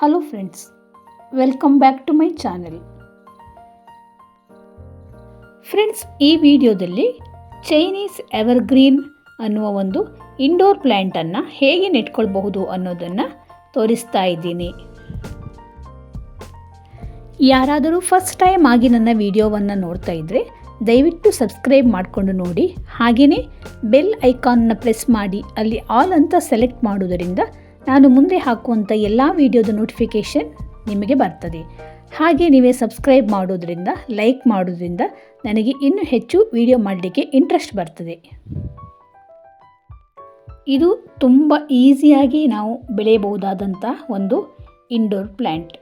Hello friends welcome back to my channel friends ಈ ವಿಡಿಯೋದಲ್ಲಿ Chinese evergreen ಅನ್ನುವ ಒಂದು ಇಂಡೋರ್ ಪ್ಲ್ಯಾಂಟನ್ನು ಹೇಗೆ ನೆಟ್ಕೊಳ್ಬಹುದು ಅನ್ನೋದನ್ನು ತೋರಿಸ್ತಾ ಇದ್ದೀನಿ. ಯಾರಾದರೂ ಫಸ್ಟ್ ಟೈಮ್ ಆಗಿ ನನ್ನ ವಿಡಿಯೋವನ್ನು ನೋಡ್ತಾ ಇದ್ದರೆ ದಯವಿಟ್ಟು ಸಬ್ಸ್ಕ್ರೈಬ್ ಮಾಡಿಕೊಂಡು ನೋಡಿ. ಹಾಗೆಯೇ ಬೆಲ್ ಐಕಾನ್ನ ಪ್ರೆಸ್ ಮಾಡಿ, ಅಲ್ಲಿ ಆಲ್ ಅಂತ ಸೆಲೆಕ್ಟ್ ಮಾಡುವುದರಿಂದ ನಾನು ಮುಂದೆ ಹಾಕುವಂಥ ಎಲ್ಲ ವಿಡಿಯೋದ ನೋಟಿಫಿಕೇಷನ್ ನಿಮಗೆ ಬರ್ತದೆ. ಹಾಗೆ ನೀವೇ ಸಬ್ಸ್ಕ್ರೈಬ್ ಮಾಡೋದ್ರಿಂದ ಲೈಕ್ ಮಾಡೋದ್ರಿಂದ ನನಗೆ ಇನ್ನೂ ಹೆಚ್ಚು ವಿಡಿಯೋ ಮಾಡಲಿಕ್ಕೆ ಇಂಟ್ರೆಸ್ಟ್ ಬರ್ತದೆ. ಇದು ತುಂಬ ಈಸಿಯಾಗಿ ನಾವು ಬೆಳೆಯಬಹುದಾದಂಥ ಒಂದು ಇಂಡೋರ್ ಪ್ಲ್ಯಾಂಟ್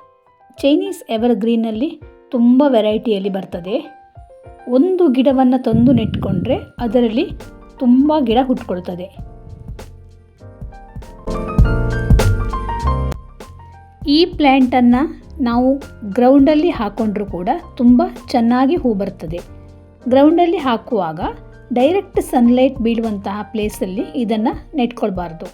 ಚೈನೀಸ್ ಎವರ್ಗ್ರೀನಲ್ಲಿ ತುಂಬ ವೆರೈಟಿಯಲ್ಲಿ ಬರ್ತದೆ. ಒಂದು ಗಿಡವನ್ನು ತಂದು ನೆಟ್ಕೊಂಡ್ರೆ ಅದರಲ್ಲಿ ತುಂಬ ಗಿಡ ಹುಟ್ಕೊಳ್ತದೆ. ಈ ಪ್ಲ್ಯಾಂಟನ್ನು ನಾವು ಗ್ರೌಂಡಲ್ಲಿ ಹಾಕ್ಕೊಂಡ್ರೂ ಕೂಡ ತುಂಬ ಚೆನ್ನಾಗಿ ಹೂ ಬರ್ತದೆ. ಗ್ರೌಂಡಲ್ಲಿ ಹಾಕುವಾಗ ಡೈರೆಕ್ಟ್ ಸನ್ಲೈಟ್ ಬೀಳುವಂತಹ ಪ್ಲೇಸಲ್ಲಿ ಇದನ್ನು ನೆಟ್ಕೊಳ್ಬಾರ್ದು.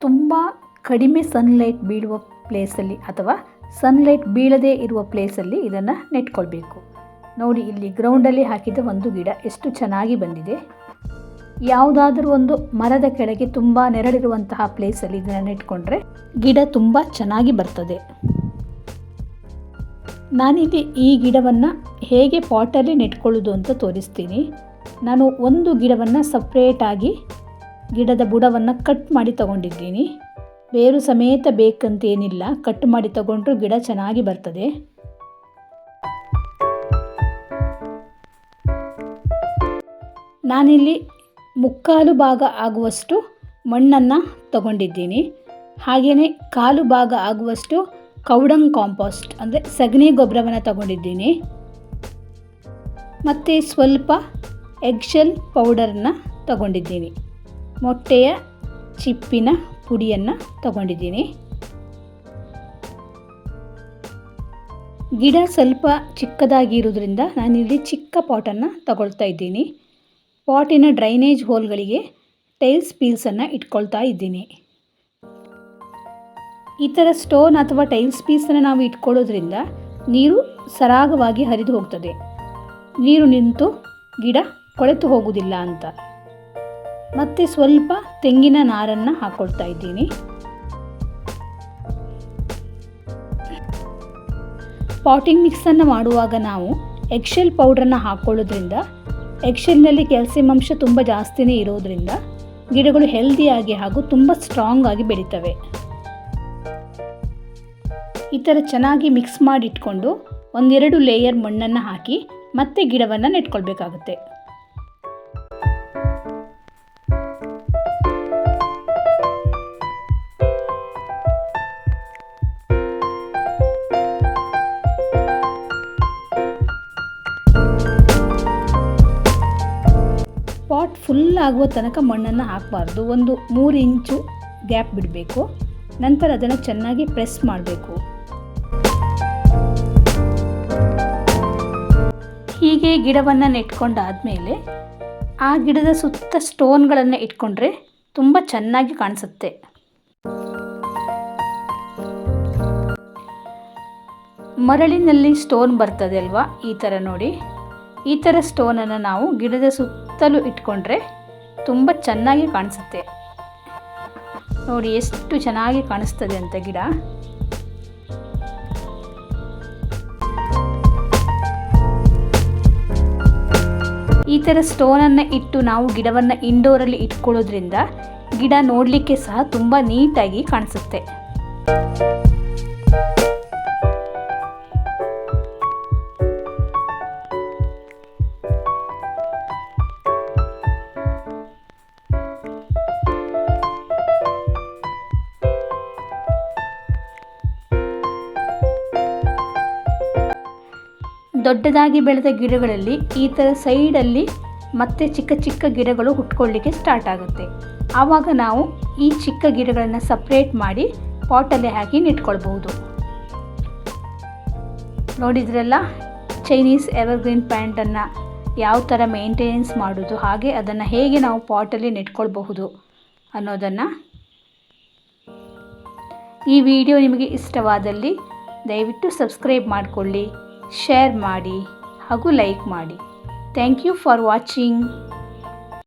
ತುಂಬ ಕಡಿಮೆ ಸನ್ಲೈಟ್ ಬೀಳುವ ಪ್ಲೇಸಲ್ಲಿ ಅಥವಾ ಸನ್ಲೈಟ್ ಬೀಳದೇ ಇರುವ ಪ್ಲೇಸಲ್ಲಿ ಇದನ್ನು ನೆಟ್ಕೊಳ್ಬೇಕು. ನೋಡಿ, ಇಲ್ಲಿ ಗ್ರೌಂಡಲ್ಲಿ ಹಾಕಿದ ಒಂದು ಗಿಡ ಎಷ್ಟು ಚೆನ್ನಾಗಿ ಬಂದಿದೆ. ಯಾವುದಾದ್ರೂ ಒಂದು ಮರದ ಕೆಳಗೆ ತುಂಬ ನೆರಳಿರುವಂತಹ ಪ್ಲೇಸಲ್ಲಿ ಇದನ್ನು ಇಟ್ಕೊಂಡ್ರೆ ಗಿಡ ತುಂಬ ಚೆನ್ನಾಗಿ ಬರ್ತದೆ. ನಾನಿಲ್ಲಿ ಈ ಗಿಡವನ್ನು ಹೇಗೆ ಪಾಟಲ್ಲಿ ನೆಟ್ಕೊಳ್ಳೋದು ಅಂತ ತೋರಿಸ್ತೀನಿ. ನಾನು ಒಂದು ಗಿಡವನ್ನು ಸಪ್ರೇಟಾಗಿ ಗಿಡದ ಬುಡವನ್ನು ಕಟ್ ಮಾಡಿ ತಗೊಂಡಿದ್ದೀನಿ. ಬೇರು ಸಮೇತ ಬೇಕಂತೇನಿಲ್ಲ ಕಟ್ ಮಾಡಿ ತಗೊಂಡ್ರು ಗಿಡ ಚೆನ್ನಾಗಿ ಬರ್ತದೆ. ನಾನಿಲ್ಲಿ ಮುಕ್ಕಾಲು ಭಾಗ ಆಗುವಷ್ಟು ಮಣ್ಣನ್ನು ತಗೊಂಡಿದ್ದೀನಿ. ಹಾಗೆಯೇ ಕಾಲು ಭಾಗ ಆಗುವಷ್ಟು ಕೌಡಂಗ್ ಕಾಂಪೋಸ್ಟ್, ಅಂದರೆ ಸಗಣಿ ಗೊಬ್ಬರವನ್ನು ತಗೊಂಡಿದ್ದೀನಿ. ಮತ್ತು ಸ್ವಲ್ಪ ಎಗ್ಶೆಲ್ ಪೌಡರನ್ನ ತಗೊಂಡಿದ್ದೀನಿ. ಮೊಟ್ಟೆಯ ಚಿಪ್ಪಿನ ಪುಡಿಯನ್ನು ತಗೊಂಡಿದ್ದೀನಿ. ಗಿಡ ಸ್ವಲ್ಪ ಚಿಕ್ಕದಾಗಿರೋದ್ರಿಂದ ನಾನಿಲ್ಲಿ ಚಿಕ್ಕ ಪಾಟನ್ನು ತಗೊಳ್ತಾ ಇದ್ದೀನಿ. ಪಾಟಿನ ಡ್ರೈನೇಜ್ ಹೋಲ್ಗಳಿಗೆ ಟೈಲ್ಸ್ ಪೀಲ್ಸನ್ನು ಇಟ್ಕೊಳ್ತಾ ಇದ್ದೀನಿ. ಈ ಥರ ಸ್ಟೋನ್ ಅಥವಾ ಟೈಲ್ಸ್ ಪೀಸನ್ನು ನಾವು ಇಟ್ಕೊಳ್ಳೋದ್ರಿಂದ ನೀರು ಸರಾಗವಾಗಿ ಹರಿದು ಹೋಗ್ತದೆ. ನೀರು ನಿಂತು ಗಿಡ ಕೊಳೆತು ಹೋಗುವುದಿಲ್ಲ ಅಂತ. ಮತ್ತು ಸ್ವಲ್ಪ ತೆಂಗಿನ ನಾರನ್ನು ಹಾಕ್ಕೊಳ್ತಾ ಇದ್ದೀನಿ. ಪಾಟಿಂಗ್ ಮಿಕ್ಸನ್ನು ಮಾಡುವಾಗ ನಾವು ಎಕ್ಸೆಲ್ ಪೌಡ್ರನ್ನು ಹಾಕ್ಕೊಳ್ಳೋದ್ರಿಂದ ಎಗ್ಶೆಲ್ನಲ್ಲಿ ಕ್ಯಾಲ್ಸಿಯಂ ಅಂಶ ತುಂಬ ಜಾಸ್ತಿನೇ ಇರೋದ್ರಿಂದ ಗಿಡಗಳು ಹೆಲ್ದಿಯಾಗಿ ಹಾಗೂ ತುಂಬ ಸ್ಟ್ರಾಂಗ್ ಆಗಿ ಬೆಳೀತವೆ. ಈ ಥರ ಚೆನ್ನಾಗಿ ಮಿಕ್ಸ್ ಮಾಡಿಟ್ಕೊಂಡು ಒಂದೆರಡು ಲೇಯರ್ ಮಣ್ಣನ್ನು ಹಾಕಿ ಮತ್ತೆ ಗಿಡವನ್ನು ನೆಟ್ಕೊಳ್ಬೇಕಾಗುತ್ತೆ. ಫುಲ್ ಆಗುವ ತನಕ ಮಣ್ಣನ್ನು ಹಾಕಬಾರ್ದು. ಒಂದು ಮೂರು ಇಂಚು ಗ್ಯಾಪ್ ಬಿಡಬೇಕು. ನಂತರ ಅದನ್ನು ಚೆನ್ನಾಗಿ ಪ್ರೆಸ್ ಮಾಡಬೇಕು. ಹೀಗೆ ಗಿಡವನ್ನು ನೆಟ್ಕೊಂಡಾದಮೇಲೆ ಆ ಗಿಡದ ಸುತ್ತ ಸ್ಟೋನ್ಗಳನ್ನು ಇಟ್ಕೊಂಡ್ರೆ ತುಂಬ ಚೆನ್ನಾಗಿ ಕಾಣಿಸುತ್ತೆ. ಮರಳಿನಲ್ಲಿ ಸ್ಟೋನ್ ಬರ್ತದೆ ಅಲ್ವಾ? ಈ ಥರ ನೋಡಿ. ಈ ಥರ ಸ್ಟೋನನ್ನು ನಾವು ಗಿಡದ ಸುತ್ತಲೂ ಇಟ್ಕೊಂಡ್ರೆ ತುಂಬ ಚೆನ್ನಾಗಿ ಕಾಣಿಸುತ್ತೆ. ನೋಡಿ ಎಷ್ಟು ಚೆನ್ನಾಗಿ ಕಾಣಿಸ್ತದೆ ಅಂತ ಗಿಡ. ಈ ಥರ ಸ್ಟೋನನ್ನು ಇಟ್ಟು ನಾವು ಗಿಡವನ್ನು ಇಂಡೋರಲ್ಲಿ ಇಟ್ಕೊಳ್ಳೋದ್ರಿಂದ ಗಿಡ ನೋಡಲಿಕ್ಕೆ ಸಹ ತುಂಬ ನೀಟಾಗಿ ಕಾಣಿಸುತ್ತೆ. ದೊಡ್ಡದಾಗಿ ಬೆಳೆದ ಗಿಡಗಳಲ್ಲಿ ಈ ಥರ ಸೈಡಲ್ಲಿ ಮತ್ತೆ ಚಿಕ್ಕ ಚಿಕ್ಕ ಗಿಡಗಳು ಹುಟ್ಕೊಳ್ಳಿಕ್ಕೆ ಸ್ಟಾರ್ಟ್ ಆಗುತ್ತೆ. ಆವಾಗ ನಾವು ಈ ಚಿಕ್ಕ ಗಿಡಗಳನ್ನು ಸಪ್ರೇಟ್ ಮಾಡಿ ಪಾಟಲ್ಲಿ ಹಾಕಿ ನೆಟ್ಕೊಳ್ಬೋದು ನೋಡಿದ್ರಲ್ಲ? ಚೈನೀಸ್ ಎವರ್ಗ್ರೀನ್ ಪ್ಯಾಂಟನ್ನು ಯಾವ ಥರ ಮೇಂಟೆನೆನ್ಸ್ ಮಾಡೋದು, ಹಾಗೆ ಅದನ್ನು ಹೇಗೆ ನಾವು ಪಾಟಲ್ಲಿ ನೆಟ್ಕೊಳ್ಬಹುದು ಅನ್ನೋದನ್ನು ಈ ವಿಡಿಯೋ ನಿಮಗೆ ಇಷ್ಟವಾದಲ್ಲಿ ದಯವಿಟ್ಟು ಸಬ್ಸ್ಕ್ರೈಬ್ ಮಾಡಿಕೊಳ್ಳಿ. ಶೇರ್ ಮಾಡಿ ಹಾಗೂ ಲೈಕ್ ಮಾಡಿ. Thank you for watching